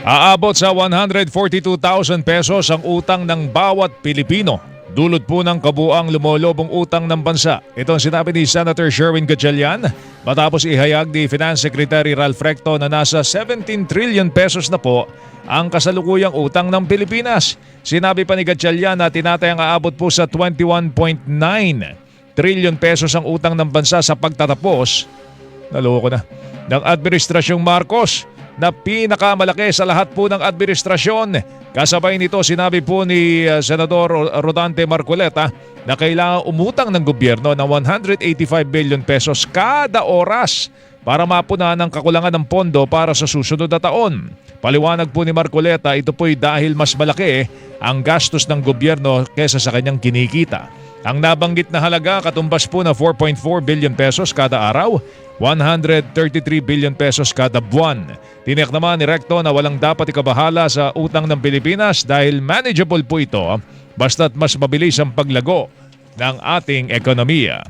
Aabot sa 142,000 pesos ang utang ng bawat Pilipino. Dulot po ng kabuang lumolobong utang ng bansa. Ito ang sinabi ni Senator Sherwin Gatchalian matapos ihayag ni Finance Secretary Ralph Recto na nasa 17 trillion pesos na po ang kasalukuyang utang ng Pilipinas. Sinabi pa ni Gatchalian na tinatayang aabot po sa 21.9 trillion pesos ang utang ng bansa sa pagtatapos naloko na, ng Administrasyong Marcos na pinakamalaki sa lahat po ng administrasyon. Kasabay nito sinabi po ni uh, Senador Rodante Marcoleta na kailangan umutang ng gobyerno ng 185 billion pesos kada oras para mapunan ang kakulangan ng pondo para sa susunod na taon. Paliwanag po ni Marcoleta, ito po'y dahil mas malaki ang gastos ng gobyerno kesa sa kanyang kinikita. Ang nabanggit na halaga katumbas po na 4.4 billion pesos kada araw, 133 billion pesos kada buwan. Tiniyak naman ni Recto na walang dapat ikabahala sa utang ng Pilipinas dahil manageable po ito basta't mas mabilis ang paglago ng ating ekonomiya.